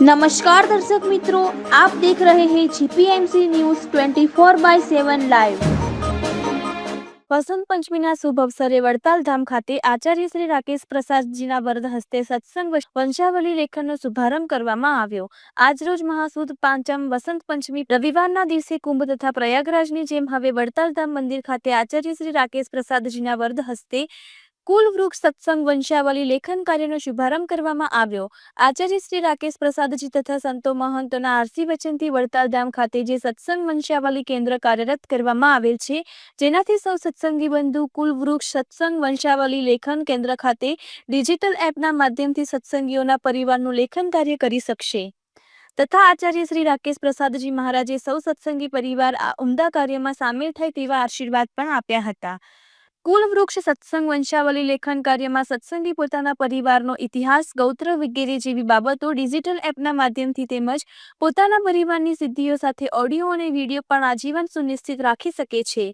નમસ્કાર દર્શક મિત્રો આપ દેખ રહે હે જીપીએમસી ન્યૂઝ 24 બાય 7 લાઈવ વસંત પંચમીના શુભ અવસરે વડતાલ ધામ ખાતે આચાર્ય શ્રી રાકેશ પ્રસાદજીના વરદ હસ્તે સત્સંગ વંશાવલી લેખનનો શુભારંભ કરવામાં આવ્યો. આજરોજ મહાસુદ પાંચમ વસંત પંચમી રવિવારના દિવસે કુંભ તથા પ્રયાગરાજની જેમ હવે વડતાલ ધામ મંદિર ખાતે આચાર્ય શ્રી રાકેશ પ્રસાદજીના વરદ હસ્તે કુલ વૃક્ષ સત્સંગ વંશાવલી લેખન કાર્યનો શુભારંભ કરવામાં આવ્યો. આચાર્ય શ્રી રાકેશ પ્રસાદજી તથા સંતો મહંતોના આરસી વચનથી વડતાલ ધામ ખાતે જે સત્સંગ વંશાવલી કેન્દ્ર કાર્યરત કરવામાં આવેલ છે, જેનાથી સૌ સત્સંગી બંધુ કુલ વૃક્ષ સત્સંગ વંશાવલી લેખન કેન્દ્ર ખાતે ડિજિટલ એપના માધ્યમથી સત્સંગીઓના પરિવારનું લેખન કાર્ય કરી શકશે. તથા આચાર્ય શ્રી રાકેશ પ્રસાદજી મહારાજે સૌ સત્સંગી પરિવાર આ ઉમદા કાર્યમાં સામેલ થાય તેવા આશીર્વાદ પણ આપ્યા હતા. કુલ વૃક્ષ સત્સંગ વંશાવલી લેખન કાર્યમાં સત્સંગી પોતાના પરિવારનો ઇતિહાસ, ગૌત્ર વગેરે જેવી બાબતો ડિજિટલ એપના માધ્યમથી તેમજ પોતાના પરિવારની સિદ્ધિઓ સાથે ઓડિયો અને વીડિયો પણ આજીવન સુનિશ્ચિત રાખી શકે છે.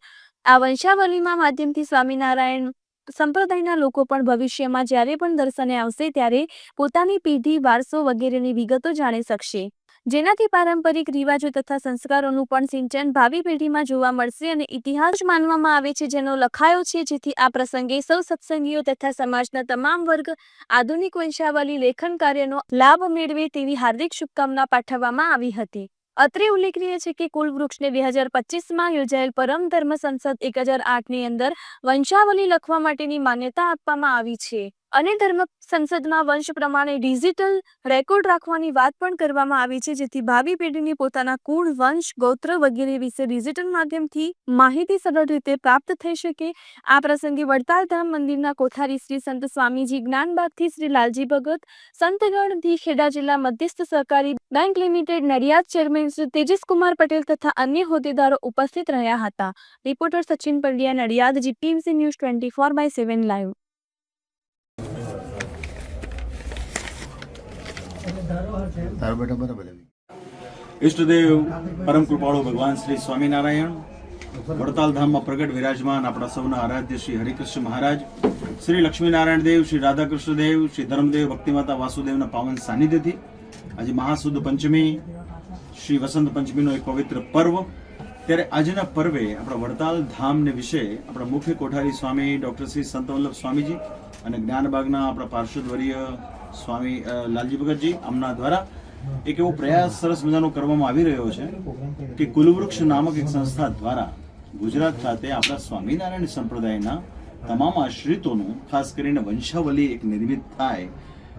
આ વંશાવલીમાં માધ્યમથી સ્વામિનારાયણ સંપ્રદાયના લોકો પણ ભવિષ્યમાં જ્યારે પણ દર્શને આવશે ત્યારે પોતાની પેઢી, વારસો વગેરેની વિગતો જાણી શકશે. જેનાથી પારંપરિક રિવાજો તથા સંસ્કારોનું પણ સિંચન ભાવિ પેઢીમાં જોવા મળશે અને ઇતિહાસ માનવામાં આવે છે, જેનો લખાયો છે, જેથી આ પ્રસંગે સૌ સત્સંગીઓ તથા સમાજના તમામ વર્ગ આધુનિક વંશાવલી લેખન કાર્યનો લાભ મેળવે તેવી હાર્દિક શુભકામના પાઠવવામાં આવી હતી. અત્રે ઉલ્લેખનીય છે કે કુલ વૃક્ષને બે હજાર પચીસમાં યોજાયેલ પરમ ધર્મ સંસદ એક હજાર આઠની અંદર વંશાવલી લખવા માટેની માન્યતા આપવામાં આવી છે. અને ધર્મ સંસદમાં વંશ પ્રમાણે ડિજિટલ રેકોર્ડ રાખવાની વાત પણ કરવામાં આવી છે, જેથી ભાવિ પેઢીને પોતાના કુળ, વંશ, ગોત્ર વગેરે વિશે ડિજિટલ માધ્યમથી માહિતી સરળ રીતે પ્રાપ્ત થઈ શકે. આ પ્રસંગે વડતાલ ધામ મંદિરના કોઠારી શ્રી સંત સ્વામીજી જ્ઞાનબાગથી શ્રી લાલજી ભગત, સંતગણથી ખેડા જિલ્લા મધ્યસ્થ સહકારી bank limited Nadiad chairman Shri Tejaskumar Patel તથા અન્ય હોદ્દેદારો ઉપસ્થિત રહ્યા હતા. Reporter Sachin Pandya, Nadiad, GPMC news twenty four by seven live. તારો બેટા બરાબર. ઈષ્ટદેવ પરમ કૃપાળુ ભગવાન શ્રી સ્વામિનારાયણ, વડતાલ ધામમાં પ્રગટ વિરાજમાન આપણા સૌના આરાધ્ય શ્રી હરિકૃષ્ણ મહારાજ, શ્રી લક્ષ્મીનારાયણ દેવ, શ્રી રાધાકૃષ્ણ દેવ, શ્રી ધર્મદેવ ભક્તિમાતા વાસુદેવના પાવન સાનિધ્યથી આજે મહાસુદ પંચમી, શ્રી વસંત પંચમીનો એક પવિત્ર પર્વ ત્યારે આજના પર્વે આપણા વડતાલ ધામને વિશે આપણા મુખ્ય કોઠારી સ્વામી ડૉક્ટર શ્રી સંત વલ્લભ સ્વામીજી અને જ્ઞાનબાગના આપણા પાર્ષદવર્ય સ્વામી લાલજી ભગતજી આમના દ્વારા એક એવો પ્રયાસ સરસ મજાનો કરવામાં આવી રહ્યો છે કે કુલવૃક્ષ નામક એક સંસ્થા દ્વારા ગુજરાત ખાતે આપણા સ્વામિનારાયણ સંપ્રદાયના તમામ આશ્રિતોનું, ખાસ કરીને વંશાવલી એક નિર્મિત થાય,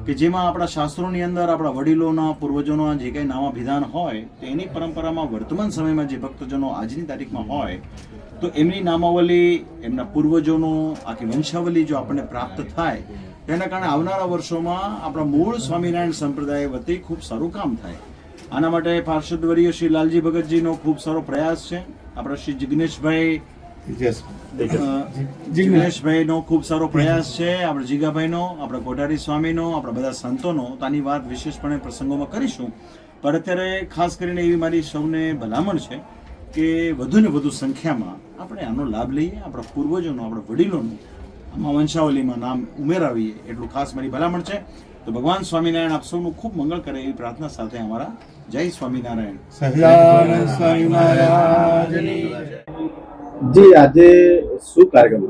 કે જેમાં આપણા શાસ્ત્રોની અંદર આપણા વડીલોના, પૂર્વજોના જે કંઈ નામા વિધાન હોય, તો એની પરંપરામાં વર્તમાન સમયમાં જે ભક્તજનો આજની તારીખમાં હોય, તો એમની નામાવલી, એમના પૂર્વજોનું, આખી વંશાવલી જો આપણને પ્રાપ્ત થાય તેના કારણે આવનારા વર્ષોમાં આપણા મૂળ સ્વામિનારાયણ સંપ્રદાય વતી ખૂબ સારું કામ થાય. આના માટે પાર્ષદવર્ય શ્રી લાલજી ભગતજીનો ખૂબ સારો પ્રયાસ છે. આપણા શ્રી જિગ્નેશભાઈ જિગ્નેશભાઈનો ખૂબ સારો પ્રયાસ છે. આપણે જીગાભાઈનો આપણા કોઠારી સ્વામીનો આપણા બધા સંતોનો તાની વાત વિશેષપણે પ્રસંગોમાં કરીશું. પણ અત્યારે ખાસ કરીને એવી મારી સૌને ભલામણ છે કે વધુ ને વધુ સંખ્યામાં આપણે આનો લાભ લઈએ આપણા પૂર્વજોનો આપણા વડીલોનું આમાં વંશાવલીમાં નામ ઉમેરાવીએ એટલું ખાસ મારી ભલામણ છે. તો ભગવાન સ્વામિનારાયણ આપ સૌનું ખૂબ મંગળ કરે એવી પ્રાર્થના સાથે અમારા જય સ્વામિનારાયણ. સહજાનંદ સ્વામી મહારાજની જી આજે શું કાર્યક્રમ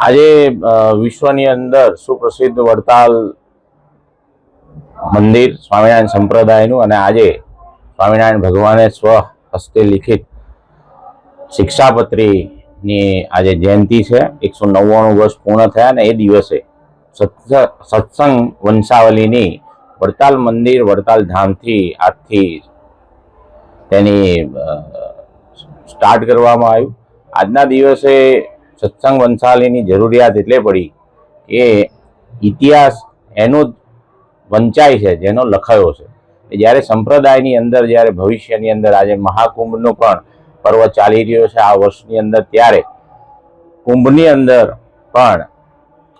આજે વિશ્વની અંદર સુપ્રસિદ્ધ વડતાલ મંદિર સ્વામિનારાયણ સંપ્રદાયનું અને આજે સ્વામિનારાયણ ભગવાને સ્વ હસ્તે લિખિત શિક્ષાપત્રીની આજે જયંતિ છે, એકસો નવ્વાણું વર્ષ પૂર્ણ થયા ને એ દિવસે સત્સ- સત્સંગ વંશાવલીની વડતાલ મંદિર, વડતાલ ધામથી આજથી તેની સ્ટાર્ટ કરવામાં આવ્યું. આજના દિવસે સત્સંગ વંશાવલીની જરૂરિયાત એટલે પડી કે ઇતિહાસ એનો જ વંચાય છે, જેનો લખાયો છે. જ્યારે સંપ્રદાયની અંદર, જ્યારે ભવિષ્યની અંદર આજે મહાકુંભનો પણ પર્વ ચાલી રહ્યો છે આ વર્ષની અંદર ત્યારે કુંભની અંદર પણ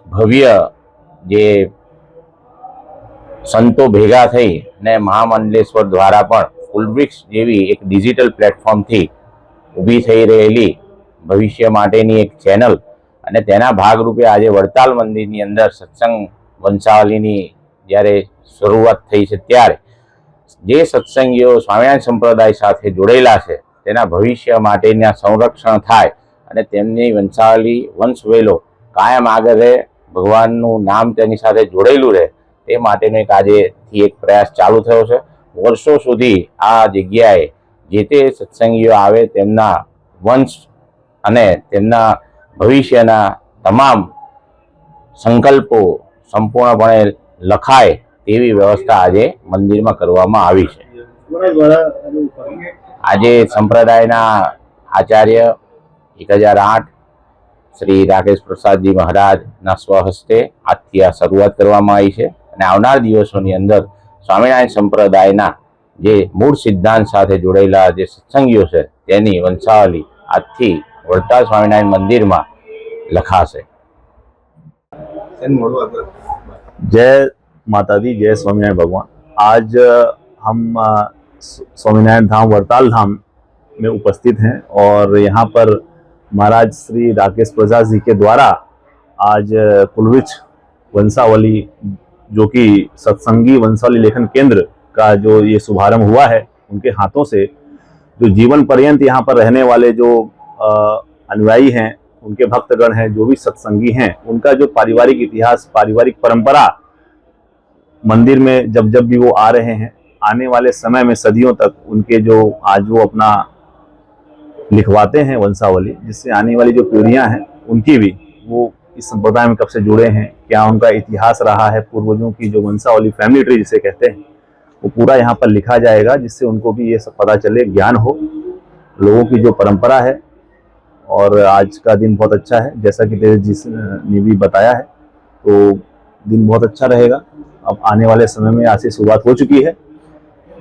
ભવ્ય જે સંતો ભેગા થઈ ને મહામંડલેશ્વર દ્વારા પણ ફૂલબ્રિક્સ જેવી એક ડિજિટલ પ્લેટફોર્મથી ઊભી થઈ રહેલી ભવિષ્ય માટેની એક ચેનલ અને તેના ભાગરૂપે આજે વડતાલ મંદિરની અંદર સત્સંગ વંશાવલીની જ્યારે શરૂઆત થઈ છે ત્યારે જે સત્સંગીઓ સ્વામિનારાયણ સંપ્રદાય સાથે જોડેલા છે તેના ભવિષ્ય માટેના સંરક્ષણ થાય અને તેમની વંશાવલી વંશવેલો કાયમ આગળ રહે, ભગવાનનું નામ તેની સાથે જોડેલું રહે, તે માટેનો એક આજેથી એક પ્રયાસ ચાલુ થયો છે. વર્ષો સુધી આ જગ્યાએ જે તે સત્સંગીઓ આવે તેમના વંશ અને તેમના ભવિષ્યના તમામ સંકલ્પો સંપૂર્ણપણે લખાય તેવી વ્યવસ્થા આજે મંદિરમાં કરવામાં આવી છે. આજે સંપ્રદાયના આચાર્ય એક હજાર આઠ શ્રી રાકેશ પ્રસાદજી મહારાજના સ્વહસ્તે આજથી આ શરૂઆત કરવામાં આવી છે અને આવનાર દિવસોની અંદર સ્વામિનારાયણ સંપ્રદાયના જે મૂળ સિદ્ધાંત સાથે જોડાયેલા જે સત્સંગીઓ છે તેની વંશાવલી આજથી વડતાલ સ્વામિનારાયણ મંદિરમાં લખાશે. જય માતાજી જય સ્વામિનારાયણ ભગવાન. આજ હમ स्वामीनारायण धाम, वरताल धाम में उपस्थित हैं और यहाँ पर महाराज श्री राकेश प्रसाद जी के द्वारा आज कुलविच वंशावली, जो कि सत्संगी वंशावली लेखन केंद्र का जो ये शुभारंभ हुआ है, उनके हाथों से जो जीवन पर्यंत यहाँ पर रहने वाले जो अनुयायी हैं, उनके भक्तगण हैं, जो भी सत्संगी हैं, उनका जो पारिवारिक इतिहास, पारिवारिक परंपरा मंदिर में जब जब भी वो आ रहे हैं आने वाले समय में सदियों तक उनके जो आज वो अपना लिखवाते हैं वंशावली, जिससे आने वाली जो पीढ़ियाँ हैं, उनकी भी वो इस संप्रदाय में कब से जुड़े हैं, क्या उनका इतिहास रहा है, पूर्वजों की जो वंशावली फैमिली ट्री जिसे कहते हैं, वो पूरा यहाँ पर लिखा जाएगा, जिससे उनको भी ये सब पता चले, ज्ञान हो, लोगों की जो परंपरा है, और आज का दिन बहुत अच्छा है। जैसा कि तेज जी ने भी बताया है तो दिन बहुत अच्छा रहेगा। अब आने वाले समय में आज से शुरुआत हो चुकी है।